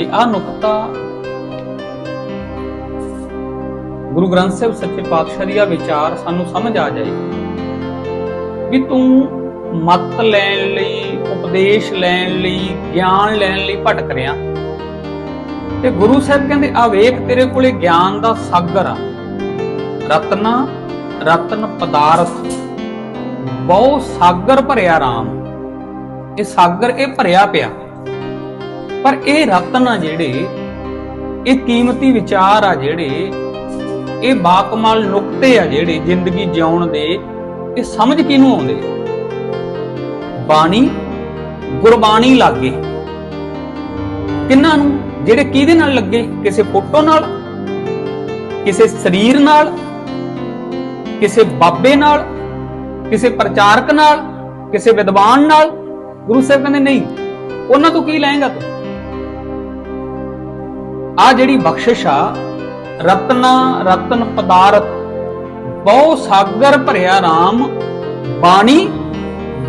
ਤੇ ਆ ਨੁਕਤਾ ਗੁਰੂ ਗ੍ਰੰਥ ਸਾਹਿਬ ਸੱਚੇ ਪਾਤਸ਼ਾਹ ਦੀ ਆ ਵਿਚਾਰ ਸਾਨੂੰ ਸਮਝ ਆ ਜਾਏ ਵੀ ਤੂੰ ਮਤ ਲੈਣ ਲਈ, ਉਪਦੇਸ਼ ਲੈਣ ਲਈ, ਗਿਆਨ ਲੈਣ ਲਈ ਭਟਕ ਰਿਹਾ। ਤੇ ਗੁਰੂ ਸਾਹਿਬ ਕਹਿੰਦੇ, ਆ ਵੇਖ, ਤੇਰੇ ਕੋਲੇ ਗਿਆਨ ਦਾ ਸਾਗਰ ਆ। ਰਤਨਾ, ਰਤਨ ਪਦਾਰਥ, ਬਹੁ ਸਾਗਰ ਭਰਿਆ ਰਾਮ। ਇਹ ਸਾਗਰ ਇਹ ਭਰਿਆ ਪਿਆ। ਪਰ ਇਹ ਰਤਨ ਆ ਜਿਹੜੇ, ਇਹ ਕੀਮਤੀ ਵਿਚਾਰ ਆ ਜਿਹੜੇ, ਇਹ ਬਾਕਮਾਲ ਨੁਕਤੇ ਆ ਜਿਹੜੇ ਜ਼ਿੰਦਗੀ ਜਿਉਣ ਦੇ, ਇਹ ਸਮਝ ਕਿਹਨੂੰ ਆਉਂਦੇ? ਬਾਣੀ, ਗੁਰਬਾਣੀ ਲੱਗੇ। ਕਿੰਨਾਂ ਨੂੰ? ਜਿਹੜੇ ਕਿਹਦੇ ਨਾਲ ਲੱਗੇ? ਕਿਸੇ ਫੋਟੋ ਨਾਲ? ਕਿਸੇ ਸਰੀਰ ਨਾਲ? ਕਿਸੇ ਬਾਬੇ ਨਾਲ? ਕਿਸੇ ਪ੍ਰਚਾਰਕ ਨਾਲ? ਕਿਸੇ ਵਿਦਵਾਨ ਨਾਲ? ਗੁਰੂ ਸਾਹਿਬ ਕਹਿੰਦੇ, ਨਹੀਂ, ਉਹਨਾਂ ਤੋਂ ਕੀ ਲਏਗਾ ਤੂੰ? ਆ ਜਿਹੜੀ ਬਖਸ਼ਿਸ਼ ਆ, ਰਤਨਾ, ਰਤਨ ਪਦਾਰਥ, ਬਹੁ ਸਾਗਰ ਭਰਿਆ RAM ਬਾਣੀ,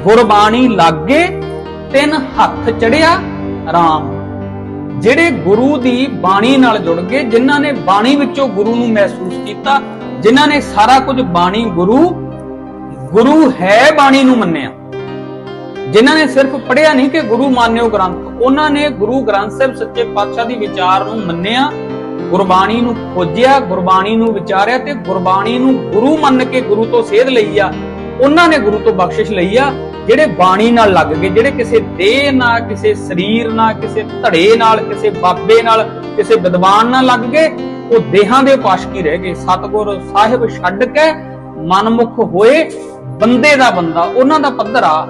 ਗੁਰਬਾਣੀ ਲਾਗੇ, ਤਿੰਨ ਹੱਥ ਚੜਿਆ RAM ਜਿਹੜੇ ਗੁਰੂ ਦੀ ਬਾਣੀ ਨਾਲ ਜੁੜ ਗਏ, ਜਿਨ੍ਹਾਂ ਨੇ ਬਾਣੀ ਵਿੱਚੋਂ ਗੁਰੂ ਨੂੰ ਮਹਿਸੂਸ ਕੀਤਾ, ਜਿਨ੍ਹਾਂ ਨੇ ਸਾਰਾ ਕੁਝ ਬਾਣੀ ਗੁਰੂ ਗੁਰੂ ਹੈ ਬਾਣੀ ਨੂੰ ਮੰਨਿਆ। ਜਿਨ੍ਹਾਂ ਨੇ ਸਿਰਫ ਪੜਿਆ ਨਹੀਂ ਕਿ ਗੁਰੂ ਮਾਨਿਓ ਗ੍ਰੰਥ, ਉਹਨਾਂ ਨੇ ਗੁਰੂ ਗ੍ਰੰਥ ਸਾਹਿਬ ਸੱਚੇ ਪਾਤਸ਼ਾਹ ਦੀ ਵਿਚਾਰ ਨੂੰ ਮੰਨਿਆ, ਗੁਰਬਾਣੀ ਨੂੰ ਖੋਜਿਆ, ਗੁਰਬਾਣੀ ਨੂੰ ਵਿਚਾਰਿਆ ਤੇ ਗੁਰਬਾਣੀ ਨੂੰ ਗੁਰੂ ਮੰਨ ਕੇ ਗੁਰੂ ਤੋਂ ਸੇਧ ਲਈ ਆ। ਉਹਨਾਂ ਨੇ ਗੁਰੂ ਤੋਂ ਬਖਸ਼ਿਸ਼ ਲਈ ਆ, ਜਿਹੜੇ ਬਾਣੀ ਨਾਲ ਲੱਗ ਗਏ, ਜਿਹੜੇ ਕਿਸੇ ਦੇਹ ਨਾਲ, ਕਿਸੇ ਸਰੀਰ ਨਾਲ, ਕਿਸੇ ਧੜੇ ਨਾਲ, ਕਿਸੇ ਬਾਬੇ ਨਾਲ, ਕਿਸੇ ਵਿਦਵਾਨ ਨਾਲ ਲੱਗ ਗਏ, ਉਹ ਦੇਹਾਂ ਦੇ ਉਪਾਸ਼ਕੀ ਰਹਿ ਗਏ। ਸਤਗੁਰ ਸਾਹਿਬ ਛੱਡ ਕੇ ਮਨਮੁਖ ਹੋਏ, ਬੰਦੇ ਦਾ ਬੰਦਾ, ਉਹਨਾਂ ਦਾ ਪੱਧਰ ਆ